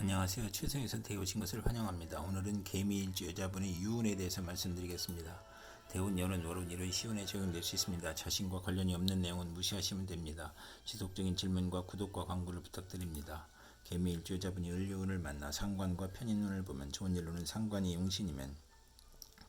안녕하세요. 최성의 선택에 오신 것을 환영합니다. 오늘은 개미일주 여자분의 유운에 대해서 말씀드리겠습니다. 대운, 여운, 월운, 일은 시운에 적용될 수 있습니다. 자신과 관련이 없는 내용은 무시하시면 됩니다. 지속적인 질문과 구독과 광고를 부탁드립니다. 개미일주 여자분이 을유운을 만나 상관과 편인운을 보면 좋은 일로는 상관이 용신이면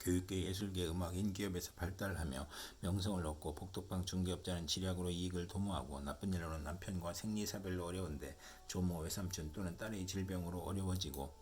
교육계, 예술계, 음악, 인기업에서 발달하며 명성을 얻고 복덕방 중개업자는 지략으로 이익을 도모하고 나쁜 일로는 남편과 생리사별로 어려운데 조모, 외삼촌 또는 딸의 질병으로 어려워지고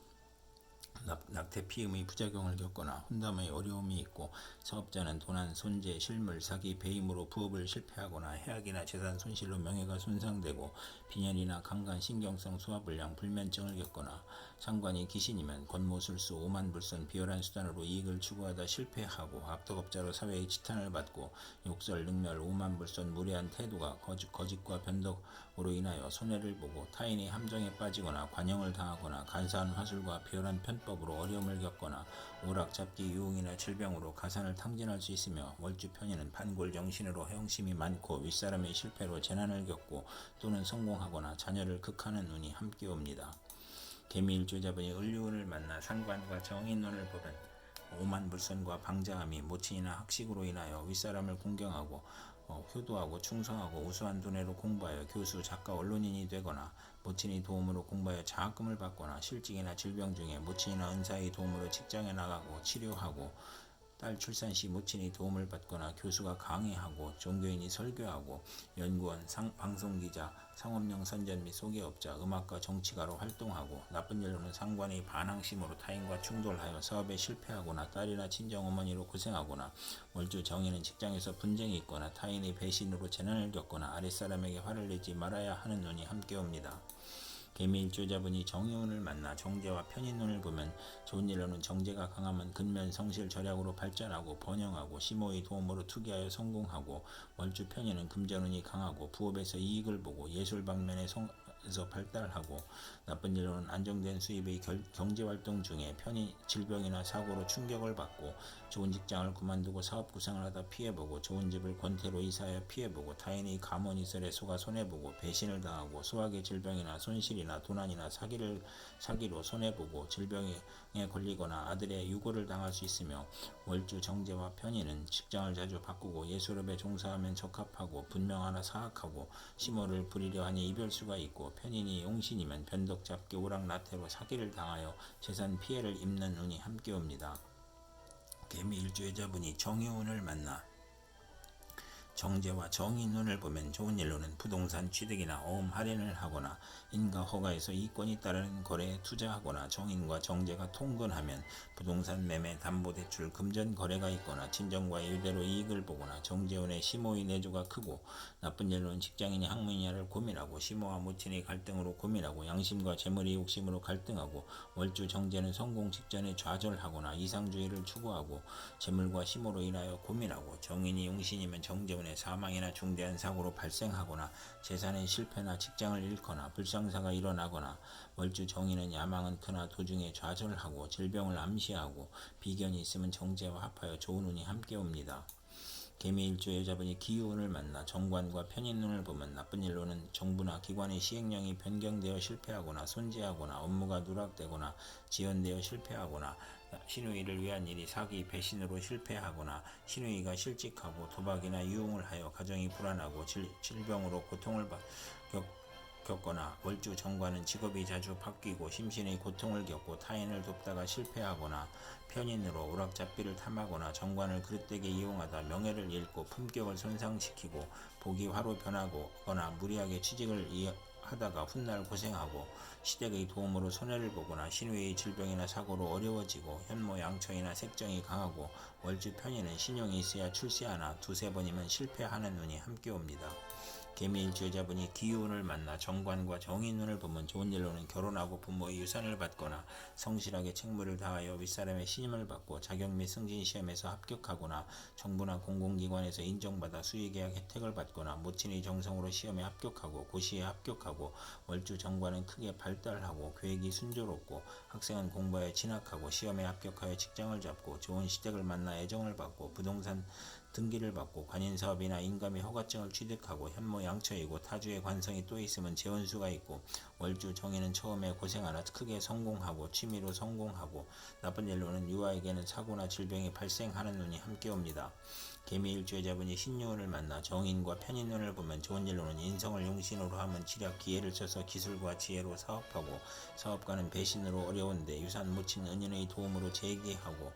낙, 낙태 피임의 부작용을 겪거나 혼담의 어려움이 있고 사업자는 도난, 손재, 실물, 사기, 배임으로 부업을 실패하거나 해악이나 재산 손실로 명예가 손상되고 빈혈이나 강간, 신경성 소화불량, 불면증을 겪거나 상관이 귀신이면 권모술수, 오만불선, 비열한 수단으로 이익을 추구하다 실패하고 합덕업자로 사회의 지탄을 받고 욕설, 능멸, 오만불선, 무례한 태도가 거짓, 거짓과 변덕으로 인하여 손해를 보고 타인의 함정에 빠지거나 관용을 당하거나 간사한 화술과 비열한 편법으로 어려움을 겪거나 오락, 잡기, 유흥이나 질병으로 가산을 탕진할 수 있으며 월주 편의는 반골 정신으로 허영심이 많고 윗사람의 실패로 재난을 겪고 또는 성공하거나 자녀를 극하는 운이 함께 옵니다. 개미일주자분이 을류운을 만나 상관과 정인운을 보면 오만불선과 방자함이 모친이나 학식으로 인하여 윗사람을 공경하고 어, 효도하고 충성하고 우수한 두뇌로 공부하여 교수, 작가, 언론인이 되거나 모친의 도움으로 공부하여 장학금을 받거나 실직이나 질병 중에 모친이나 은사의 도움으로 직장에 나가고 치료하고 딸 출산 시 모친이 도움을 받거나 교수가 강의하고 종교인이 설교하고 연구원, 상, 방송기자, 상업용 선전 및 소개업자, 음악가, 정치가로 활동하고 나쁜 일로는 상관이 반항심으로 타인과 충돌하여 사업에 실패하거나 딸이나 친정어머니로 고생하거나 월주 정의는 직장에서 분쟁이 있거나 타인의 배신으로 재난을 겪거나 아랫사람에게 화를 내지 말아야 하는 눈이 함께 옵니다. 개미일주자분이 정의운을 만나 정제와 편인운을 보면 좋은 일로는 정제가 강하면 근면 성실 절약으로 발전하고 번영하고 시모의 도움으로 투기하여 성공하고 월주 편인은 금전운이 강하고 부업에서 이익을 보고 예술 방면에 성, 에서 발달하고 나쁜 일로는 안정된 수입의 결, 경제활동 중에 편히 질병이나 사고로 충격을 받고 좋은 직장을 그만두고 사업 구상을 하다 피해보고 좋은 집을 권태로 이사하여 피해보고 타인의 감언이설에 속아 손해보고 배신을 당하고 소화기 질병이나 손실이나 도난이나 사기를 사기로 손해보고 질병에 걸리거나 아들의 유고를 당할 수 있으며 월주 정제와 편의는 직장을 자주 바꾸고 예술업에 종사하면 적합하고 분명하나 사악하고 심호를 부리려 하니 이별수가 있고 편인이 용신이면 변덕 잡기 오락나태로 사기를 당하여 재산 피해를 입는 운이 함께 옵니다. 개미 일주여자분이 정의운을 만나 정제와 정의 눈을 보면 좋은 일로는 부동산 취득이나 어음 할인을 하거나 인가 허가에서 이권이 따르는 거래에 투자하거나 정인과 정제가 통근하면 부동산 매매 담보대출 금전 거래가 있거나 친정과의 유대로 이익을 보거나 정재원의 시모의 내조가 크고 나쁜 일로는 직장인이 학문이냐를 고민하고 시모와 모친의 갈등으로 고민하고 양심과 재물의 욕심으로 갈등하고 월주 정제는 성공 직전에 좌절하거나 이상주의를 추구하고 재물과 시모로 인하여 고민하고 정인이 용신이면 정재원의 사망이나 중대한 사고로 발생하거나 재산의 실패나 직장을 잃거나 불상사가 일어나거나 월주 정인은 야망은 크나 도중에 좌절하고 질병을 암시하고 비견이 있으면 정제와 합하여 좋은 운이 함께 옵니다. 개미일주 여자분이 기운을 만나 정관과 편인눈을 보면 나쁜 일로는 정부나 기관의 시행령이 변경되어 실패하거나 손재하거나 업무가 누락되거나 지연되어 실패하거나 신우이를 위한 일이 사기 배신으로 실패하거나 신우이가 실직하고 도박이나 유흥을 하여 가정이 불안하고 질, 질병으로 고통을 받, 겪, 겪거나 월주 정관은 직업이 자주 바뀌고 심신의 고통을 겪고 타인을 돕다가 실패하거나 편인으로 오락잡비를 탐하거나 정관을 그릇되게 이용하다 명예를 잃고 품격을 손상시키고 복이 화로 변하거나 무리하게 취직을 이, 하다가 훗날 고생하고 시댁의 도움으로 손해를 보거나 신우의 질병이나 사고로 어려워지고 현모 양처이나 색정이 강하고 월주 편인은 신용이 있어야 출세하나 두세 번이면 실패하는 눈이 함께 옵니다. 개미일주 여자분이 기운을 만나 정관과 정인운을 보면 좋은 일로는 결혼하고 부모의 유산을 받거나 성실하게 책무를 다하여 윗사람의 신임을 받고 자격 및 승진 시험에서 합격하거나 정부나 공공기관에서 인정받아 수의계약 혜택을 받거나 모친의 정성으로 시험에 합격하고 고시에 합격하고 월주 정관은 크게 발달하고 계획이 순조롭고 학생은 공부에 진학하고 시험에 합격하여 직장을 잡고 좋은 시댁을 만나 애정을 받고 부동산 등기를 받고 관인 사업이나 인감의 허가증을 취득하고 현모 양처이고 타주의 관성이 또 있으면 재원수가 있고 월주 정의는 처음에 고생하나 크게 성공하고 취미로 성공하고 나쁜 일로는 유아에게는 사고나 질병이 발생하는 눈이 함께 옵니다. 개미일주여자분이 신유운을 만나 정인과 편인운을 보면 좋은 일로는 인성을 용신으로 하면 치략 기회를 써서 기술과 지혜로 사업하고 사업가는 배신으로 어려운데 유산 묻힌 은인의 도움으로 재기하고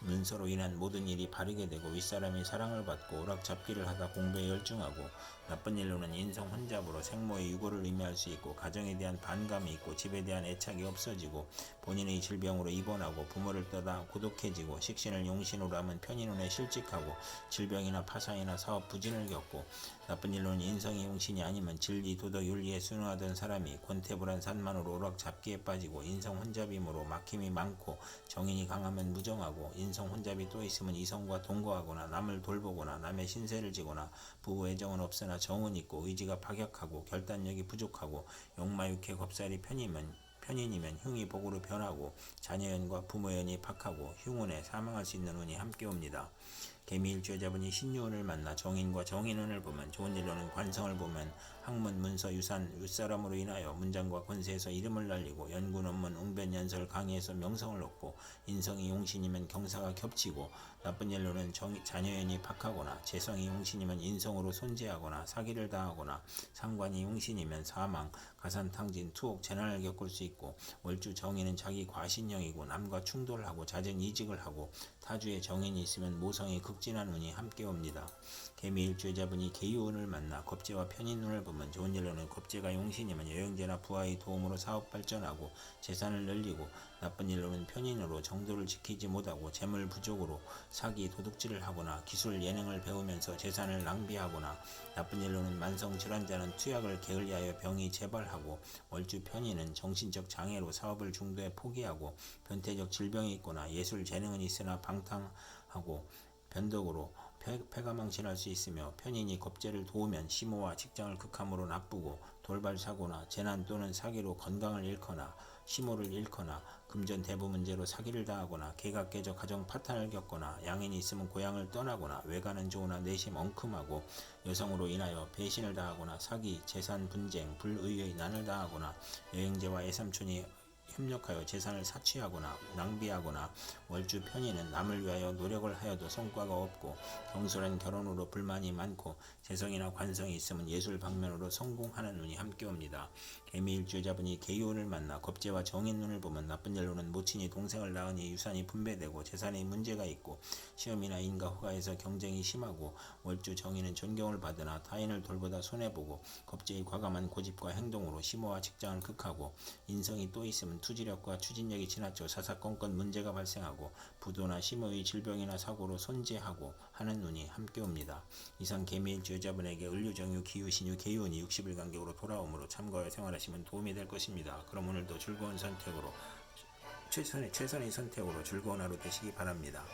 문서로 인한 모든 일이 바르게 되고 윗사람의 사랑을 받고 오락잡기를 하다 공부에 열중하고 나쁜 일로는 인성 혼잡으로 생모의 유고를 의미할 수 있고 가정에 대한 반감이 있고 집에 대한 애착이 없어지고 본인의 질병으로 입원하고 부모를 떠나 고독해지고 식신을 용신으로 하면 편인운에 실직하고 질병이나 파산이나 사업 부진을 겪고 나쁜 일로는 인성이 용신이 아니면 진리 도덕 윤리에 순응하던 사람이 권태불한 산만으로 오락 잡기에 빠지고 인성 혼잡이므로 막힘이 많고 정인이 강하면 무정하고 인성 혼잡이 또 있으면 이성과 동거하거나 남을 돌보거나 남의 신세를 지거나 부부 애정은 없으나 정은 있고 의지가 파격하고 결단력이 부족하고 욕마육해 겁살이 편이면 편인이면 흉이 복으로 변하고 자녀연과 부모연이 박하고 흉운에 사망할 수 있는 운이 함께 옵니다. 개미일주여자분이 신유운을 만나 정인과 정인운을 보면 좋은 일로는 관성을 보면 학문, 문서, 유산, 윗사람으로 인하여 문장과 권세에서 이름을 날리고 연구 논문, 웅변 연설, 강의에서 명성을 얻고 인성이 용신이면 경사가 겹치고 나쁜 일로는 정, 자녀연이 박하거나 재성이 용신이면 인성으로 손재하거나 사기를 당하거나 상관이 용신이면 사망, 가산탕진, 투옥, 재난을 겪을 수 있고 월주 정인은 자기 과신형이고 남과 충돌하고 잦은 이직을 하고 타주에 정인이 있으면 모성이 극 진한 운이 함께 옵니다. 개미 일주여자분이 개유운을 만나 겁재와 편인운을 보면 좋은 일로는 겁재가 용신이면 여행제나 부하의 도움으로 사업 발전하고 재산을 늘리고 나쁜 일로는 편인으로 정도를 지키지 못하고 재물 부족으로 사기 도둑질을 하거나 기술 예능을 배우면서 재산을 낭비하거나 나쁜 일로는 만성 질환자는 투약을 게을리하여 병이 재발하고 월주 편인은 정신적 장애로 사업을 중도에 포기하고 변태적 질병이 있거나 예술 재능은 있으나 방탕하고 변덕으로 폐, 폐가 망신할 수 있으며 편인이 겁재를 도우면 심호와 직장을 극함으로 나쁘고 돌발 사고나 재난 또는 사기로 건강을 잃거나 심호를 잃거나 금전 대부 문제로 사기를 당하거나 개가 깨져 가정 파탄을 겪거나 양인이 있으면 고향을 떠나거나 외가는 좋으나 내심 엉큼하고 여성으로 인하여 배신을 당하거나 사기, 재산 분쟁, 불의의 난을 당하거나 여행제와 애삼촌이 협력하여 재산을 사취하거나 낭비하거나 월주 편의는 남을 위하여 노력을 하여도 성과가 없고 경솔한 결혼으로 불만이 많고 재성이나 관성이 있으면 예술 방면으로 성공하는 눈이 함께 옵니다. 개미일주자분이 개유운을 만나 겁재와 정인 눈을 보면 나쁜 일로는 모친이 동생을 낳으니 유산이 분배되고 재산에 문제가 있고 시험이나 인가 허가에서 경쟁이 심하고 월주 정인은 존경을 받으나 타인을 돌보다 손해보고 겁재의 과감한 고집과 행동으로 심호와 직장을 극하고 인성이 또 있으면 투지력과 추진력이 지나쳐 사사건건 문제가 발생하고 부도나 심호의 질병이나 사고로 손재하고 하는 눈이 함께 옵니다. 이상 개미일주 여자분에게 을류 정유 기유 신유 개유운이 60일 간격으로 돌아오므로 참고하여 생활하시면 도움이 될 것입니다. 그럼 오늘도 즐거운 선택으로 최선의 최선의 선택으로 즐거운 하루 되시기 바랍니다.